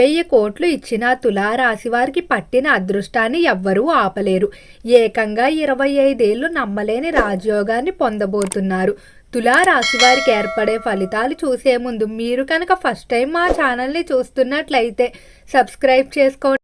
వెయ్యి కోట్లు ఇచ్చిన తులారాశి వారికి పట్టిన అదృష్టాన్ని ఎవ్వరూ ఆపలేరు. ఏకంగా ఇరవై ఐదేళ్ళు నమ్మలేని రాజయోగాన్ని పొందబోతున్నారు. తులారాశి వారికి ఏర్పడే ఫలితాలు చూసే ముందు మీరు కనుక ఫస్ట్ టైం మా ఛానల్ని చూస్తున్నట్లయితే సబ్స్క్రైబ్ చేసుకోండి.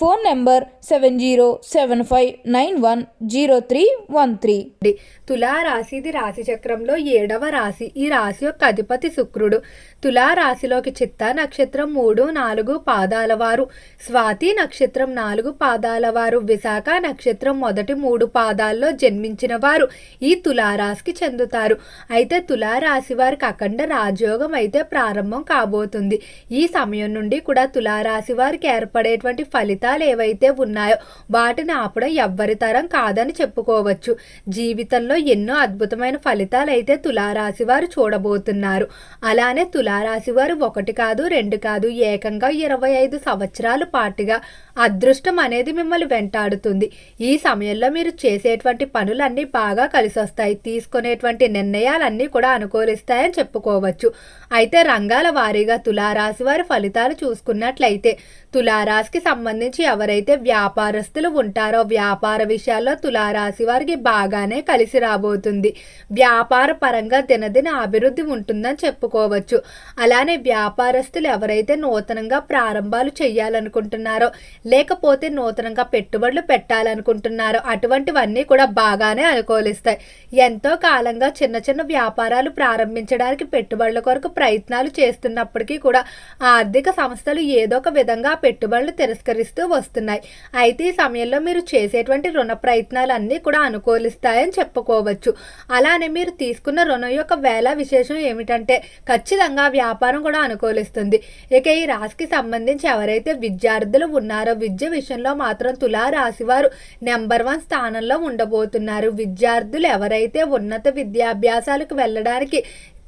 Phone number seven zero seven five nine one zero three one three. తులారాశి ఇది రాశి చక్రంలో ఏడవ రాశి. ఈ రాశి యొక్క అధిపతి శుక్రుడు. తులారాశిలోకి చిత్త నక్షత్రం మూడు నాలుగు పాదాల వారు. స్వాతి నక్షత్రం నాలుగు పాదాల వారు. విశాఖ నక్షత్రం మొదటి మూడు పాదాల్లో జన్మించిన వారు. ఈ తులారాశికి చెందుతారు. అయితే తులారాశి వారికి అఖండ రాజయోగం అయితే ప్రారంభం కాబోతుంది. ఈ సమయం నుండి కూడా తులారాశి వారికి ఏర్పడేటువంటి ఫలితాలు ఏవైతే ఉన్నాయో వాటిని ఆపడం ఎవ్వరి తరం కాదని చెప్పుకోవచ్చు. జీవితంలో ఎన్నో అద్భుతమైన ఫలితాలు అయితే తులారాశి వారు చూడబోతున్నారు. అలానే తులారాశి వారు ఒకటి కాదు రెండు కాదు ఏకంగా ఇరవై ఐదు సంవత్సరాల పాటుగా అదృష్టం అనేది మిమ్మల్ని వెంటాడుతుంది. ఈ సమయంలో మీరు చేసేటువంటి పనులన్నీ బాగా కలిసి వస్తాయి తీసుకునేటువంటి నిర్ణయాలన్నీ కూడా అనుకూలిస్తాయని చెప్పుకోవచ్చు. అయితే రంగాల వారీగా తులారాశి వారి ఫలితాలు చూసుకున్నట్లయితే తులారాశికి సంబంధించి ఎవరైతే వ్యాపారస్తులు ఉంటారో వ్యాపార విషయాల్లో తులారాశి వారికి బాగానే కలిసి రాబోతుంది. వ్యాపార పరంగా దినదిన అభివృద్ధి ఉంటుందని చెప్పుకోవచ్చు. అలానే వ్యాపారస్తులు ఎవరైతే నూతనంగా ప్రారంభాలు చేయాలనుకుంటున్నారో లేకపోతే నూతనంగా పెట్టుబడులు పెట్టాలనుకుంటున్నారో అటువంటివన్నీ కూడా బాగానే అనుకూలిస్తాయి. ఎంతో కాలంగా చిన్న చిన్న వ్యాపారాలు ప్రారంభించడానికి పెట్టుబడుల కొరకు ప్రయత్నాలు చేస్తున్నప్పటికీ కూడా ఆర్థిక సంస్థలు ఏదో ఒక విధంగా పెట్టుబడులు తిరస్కరిస్తాయి తిరస్కరిస్తూ వస్తున్నాయి. అయితే ఈ సమయంలో మీరు చేసేటువంటి రుణ ప్రయత్నాలు అన్నీ కూడా అనుకూలిస్తాయని చెప్పుకోవచ్చు. అలానే మీరు తీసుకున్న రుణం యొక్క వేళ విశేషం ఏమిటంటే ఖచ్చితంగా వ్యాపారం కూడా అనుకూలిస్తుంది. ఇక ఈ రాశికి సంబంధించి ఎవరైతే విద్యార్థులు ఉన్నారో విద్య విషయంలో మాత్రం తులా రాశి వారు నెంబర్ వన్ స్థానంలో ఉండబోతున్నారు. విద్యార్థులు ఎవరైతే ఉన్నత విద్యాభ్యాసాలకు వెళ్ళడానికి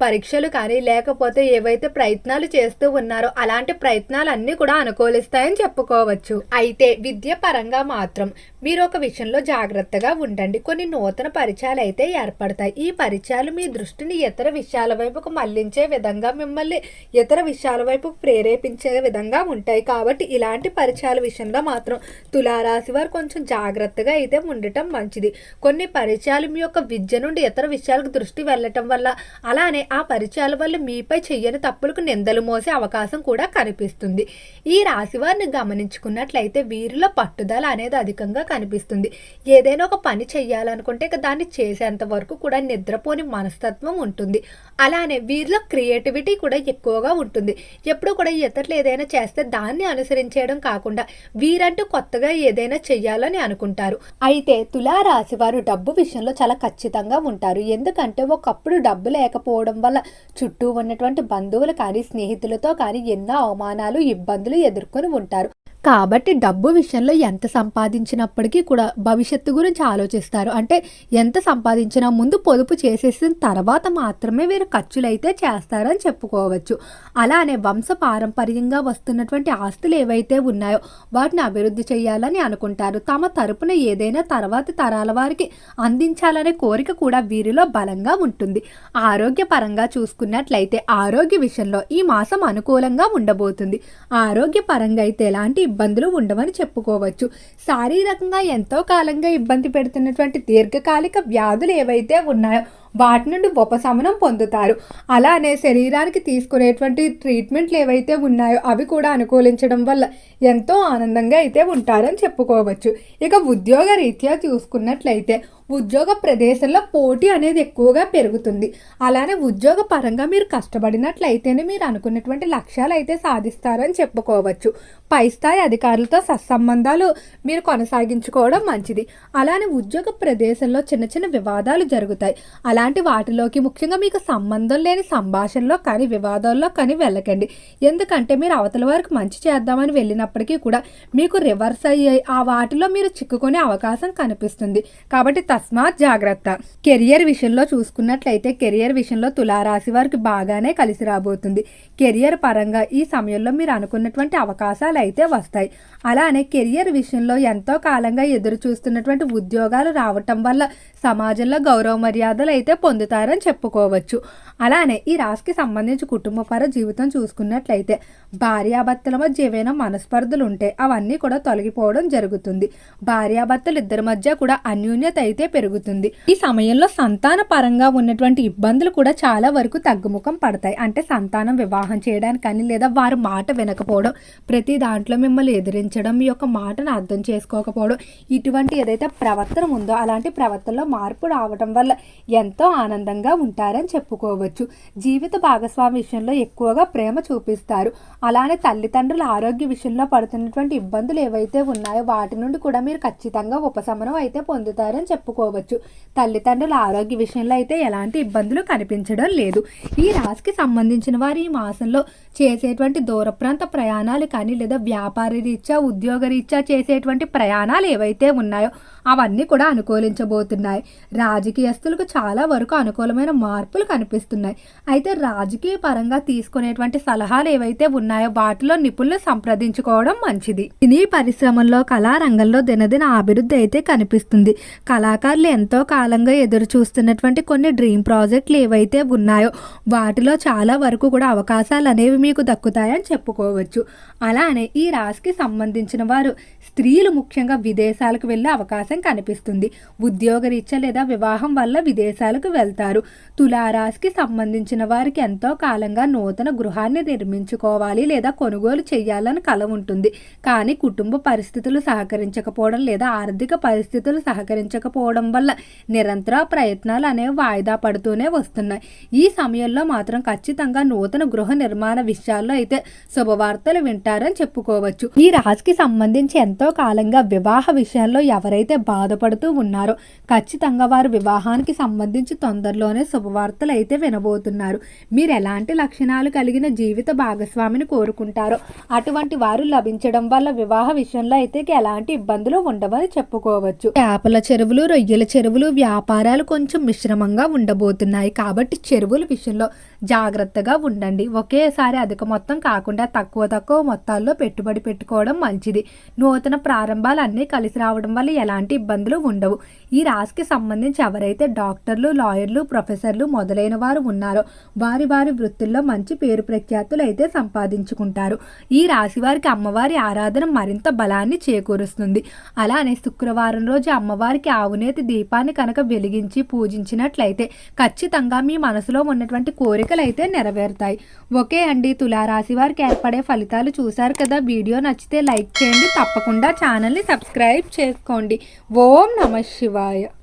పరీక్షలు కానీ లేకపోతే ఏవైతే ప్రయత్నాలు చేస్తూ ఉన్నారో అలాంటి ప్రయత్నాలు అన్నీ కూడా అనుకూలిస్తాయని చెప్పుకోవచ్చు. అయితే విద్య పరంగా మాత్రం మీరు ఒక విషయంలో జాగ్రత్తగా ఉండండి. కొన్ని నూతన పరిచయాలు అయితే ఏర్పడతాయి. ఈ పరిచయాలు మీ దృష్టిని ఇతర విషయాల వైపుకు మళ్ళించే విధంగా మిమ్మల్ని ఇతర విషయాల వైపు ప్రేరేపించే విధంగా ఉంటాయి. కాబట్టి ఇలాంటి పరిచయాల విషయంలో మాత్రం తులారాశి వారు కొంచెం జాగ్రత్తగా అయితే ఉండటం మంచిది. కొన్ని పరిచయాలు మీ యొక్క విద్య నుండి ఇతర విషయాలకు దృష్టి వెళ్ళటం వల్ల అలానే ఆ పరిచయాల వల్ల మీపై చెయ్యని తప్పులకు నిందలు మోసే అవకాశం కూడా కనిపిస్తుంది. ఈ రాశి వారిని గమనించుకున్నట్లయితే వీరిలో పట్టుదల అనేది అధికంగా కనిపిస్తుంది. ఏదైనా ఒక పని చేయాలనుకుంటే ఇక దాన్ని చేసేంత వరకు కూడా నిద్రపోని మనస్తత్వం ఉంటుంది. అలానే వీరిలో క్రియేటివిటీ కూడా ఎక్కువగా ఉంటుంది. ఎప్పుడు కూడా ఇతరులు ఏదైనా చేస్తే దాన్ని అనుసరించేయడం కాకుండా వీరంటూ కొత్తగా ఏదైనా చెయ్యాలని అనుకుంటారు. అయితే తులారాశి వారు డబ్బు విషయంలో చాలా ఖచ్చితంగా ఉంటారు. ఎందుకంటే ఒకప్పుడు డబ్బు లేకపోవడం వల్ల చుట్టూ ఉన్నటువంటి బంధువులు కానీ స్నేహితులతో కానీ ఎన్నో అవమానాలు ఇబ్బందులు ఎదుర్కొని ఉంటారు. కాబట్టి డబ్బు విషయంలో ఎంత సంపాదించినప్పటికీ కూడా భవిష్యత్తు గురించి ఆలోచిస్తారు. అంటే ఎంత సంపాదించినా ముందు పొదుపు చేసేసిన తర్వాత మాత్రమే వీరు ఖర్చులైతే చేస్తారని చెప్పుకోవచ్చు. అలానే వంశ పారంపర్యంగా వస్తున్నటువంటి ఆస్తులు ఏవైతే ఉన్నాయో వాటిని అభివృద్ధి చేయాలని అనుకుంటారు. తమ తరపున ఏదైనా తర్వాతి తరాల వారికి అందించాలనే కోరిక కూడా వీరిలో బలంగా ఉంటుంది. ఆరోగ్యపరంగా చూసుకున్నట్లయితే ఆరోగ్య విషయంలో ఈ మాసం అనుకూలంగా ఉండబోతుంది. ఆరోగ్యపరంగా అయితే ఎలాంటి ఇబ్బందులు ఉండవని చెప్పుకోవచ్చు. శారీరకంగా ఎంతో కాలంగా ఇబ్బంది పెడుతున్నటువంటి దీర్ఘకాలిక వ్యాధులు ఏవైతే ఉన్నాయో వాటి నుండి ఉపశమనం పొందుతారు. అలానే శరీరానికి తీసుకునేటువంటి ట్రీట్మెంట్లు ఏవైతే ఉన్నాయో అవి కూడా అనుకూలించడం వల్ల ఎంతో ఆనందంగా అయితే ఉంటారని చెప్పుకోవచ్చు. ఇక ఉద్యోగ రీత్యా చూసుకున్నట్లయితే ఉద్యోగ ప్రదేశంలో పోటీ అనేది ఎక్కువగా పెరుగుతుంది. అలానే ఉద్యోగ పరంగా మీరు కష్టపడినట్లయితేనే మీరు అనుకున్నటువంటి లక్ష్యాలు అయితే సాధిస్తారని చెప్పుకోవచ్చు. పై స్థాయి అధికారులతో సత్సంబంధాలు మీరు కొనసాగించుకోవడం మంచిది. అలానే ఉద్యోగ ప్రదేశంలో చిన్న చిన్న వివాదాలు జరుగుతాయి. అలాంటి వాటిలోకి ముఖ్యంగా మీకు సంబంధం లేని సంభాషణలో కానీ వివాదాల్లో కానీ వెళ్ళకండి. ఎందుకంటే మీరు అవతల వారికి మంచి చేద్దామని వెళ్ళినప్పటికీ కూడా మీకు రివర్స్ అయ్యే ఆ వాటిలో మీరు చిక్కుకునే అవకాశం కనిపిస్తుంది. కాబట్టి తస్మాత్ జాగ్రత్త. కెరియర్ విషయంలో చూసుకున్నట్లయితే కెరియర్ విషయంలో తులారాశి వారికి బాగానే కలిసి రాబోతుంది. కెరియర్ పరంగా ఈ సమయంలో మీరు అనుకున్నటువంటి అవకాశాలు అయితే వస్తాయి. అలానే కెరియర్ విషయంలో ఎంతో కాలంగా ఎదురు చూస్తున్నటువంటి ఉద్యోగాలు రావటం వల్ల సమాజంలో గౌరవ మర్యాదలు అయితే పొందుతారని చెప్పుకోవచ్చు. అలానే ఈ రాశికి సంబంధించి కుటుంబపర జీవితం చూసుకున్నట్లయితే భార్యాభర్తల మధ్య ఏవైనా మనస్పర్ధలు ఉంటే అవన్నీ కూడా తొలగిపోవడం జరుగుతుంది. భార్యాభర్తలు ఇద్దరి మధ్య కూడా అన్యోన్యత అయితే పెరుగుతుంది. ఈ సమయంలో సంతాన పరంగా ఉన్నటువంటి ఇబ్బందులు కూడా చాలా వరకు తగ్గుముఖం పడతాయి. అంటే సంతానం వివాహం చేయడానికి కానీ లేదా వారి మాట వినకపోవడం ప్రతి దాంట్లో మిమ్మల్ని ఎదిరించడం మీ యొక్క మాటను అర్థం చేసుకోకపోవడం ఇటువంటి ఏదైతే ప్రవర్తన ఉందో అలాంటి ప్రవర్తనలో మార్పు రావడం వల్ల ఎంతో ఆనందంగా ఉంటారని చెప్పుకోవచ్చు. జీవిత భాగస్వామి విషయంలో ఎక్కువగా ప్రేమ చూపిస్తారు. అలానే తల్లిదండ్రుల ఆరోగ్య విషయంలో పడుతున్నటువంటి ఇబ్బందులు ఏవైతే ఉన్నాయో వాటి నుండి కూడా మీరు ఖచ్చితంగా ఉపశమనం అయితే పొందుతారని చెప్పుకోవచ్చు తల్లిదండ్రుల ఆరోగ్య విషయంలో అయితే ఎలాంటి ఇబ్బందులు కనిపించడం లేదు. ఈ రాశికి సంబంధించిన వారు ఈ మాసంలో చేసేటువంటి దూర ప్రాంత ప్రయాణాలు కానీ లేదా వ్యాపార రీత్యా ఉద్యోగ రీత్యా చేసేటువంటి ప్రయాణాలు ఏవైతే ఉన్నాయో అవన్నీ కూడా అనుకూలించబోతున్నాయి. రాజకీయస్తులకు చాలా వరకు అనుకూలమైన మార్పులు కనిపిస్తున్నాయి. అయితే రాజకీయ పరంగా తీసుకునేటువంటి సలహాలు ఏవైతే ఉన్నాయో వాటిలో నిపుణులు సంప్రదించుకోవడం మంచిది. సినీ పరిశ్రమల్లో కళారంగంలో దినదిన అభివృద్ధి అయితే కనిపిస్తుంది. కళా కళాకారులు ఎంతో కాలంగా ఎదురు చూస్తున్నటువంటి కొన్ని డ్రీమ్ ప్రాజెక్టులు ఏవైతే ఉన్నాయో వాటిలో చాలా వరకు కూడా అవకాశాలు అనేవి మీకు దక్కుతాయని చెప్పుకోవచ్చు. అలానే ఈ రాశికి సంబంధించిన వారు స్త్రీలు ముఖ్యంగా విదేశాలకు వెళ్ళే అవకాశం కనిపిస్తుంది. ఉద్యోగరీత్యా లేదా వివాహం వల్ల విదేశాలకు వెళ్తారు. తులారాశికి సంబంధించిన వారికి ఎంతో కాలంగా నూతన గృహాన్ని నిర్మించుకోవాలి లేదా కొనుగోలు చేయాలని కల ఉంటుంది. కానీ కుటుంబ పరిస్థితులు సహకరించకపోవడం లేదా ఆర్థిక పరిస్థితులు సహకరించకపోవడం వల్ల నిరంతర ప్రయత్నాలు అనేవి వాయిదా పడుతూనే వస్తున్నాయి. ఈ సమయంలో మాత్రం ఖచ్చితంగా నూతన గృహ నిర్మాణ విషయాల్లో అయితే శుభవార్తలు వింటారని చెప్పుకోవచ్చు. ఈ రాశికి సంబంధించి ఎంతో కాలంగా వివాహ విషయంలో ఎవరైతే బాధపడుతూ ఉన్నారో ఖచ్చితంగా వారు వివాహానికి సంబంధించి తొందరలోనే శుభవార్తలు అయితే వినబోతున్నారు. మీరు ఎలాంటి లక్షణాలు కలిగిన జీవిత భాగస్వామిని కోరుకుంటారో అటువంటి వారు లభించడం వల్ల వివాహ విషయంలో అయితే ఎలాంటి ఇబ్బందులు ఉండవని చెప్పుకోవచ్చు. చేపల చెరువులు రొయ్యల చెరువులు వ్యాపారాలు కొంచెం మిశ్రమంగా ఉండబోతున్నాయి. కాబట్టి చెరువుల విషయంలో జాగ్రత్తగా ఉండండి. ఒకేసారి అధిక మొత్తం కాకుండా తక్కువ తక్కువ మొత్తాల్లో పెట్టుబడి పెట్టుకోవడం మంచిది. నూతన ప్రారంభాలు అన్నీ కలిసి రావడం వల్ల ఎలాంటి ఇబ్బందులు ఉండవు. ఈ రాశికి సంబంధించి ఎవరైతే డాక్టర్లు లాయర్లు ప్రొఫెసర్లు మొదలైన వారు ఉన్నారో వారి వారి వృత్తుల్లో మంచి పేరు ప్రఖ్యాతులు అయితే సంపాదించుకుంటారు. ఈ రాశి వారికి అమ్మవారి ఆరాధన మరింత బలాన్ని చేకూరుస్తుంది. అలానే శుక్రవారం రోజు అమ్మవారికి ఆవునేతి దీపాన్ని కనుక వెలిగించి పూజించినట్లయితే ఖచ్చితంగా మీ మనసులో ఉన్నటువంటి కోరికలు అయితే నెరవేరుతాయి. ఓకే అండి తులారాశి వారికి ఏర్పడే ఫలితాలు చూశారు కదా? వీడియో నచ్చితే లైక్ చేయండి తప్పకుండా ఛానల్ని సబ్స్క్రైబ్ చేసుకోండి. ఓం నమ Bye.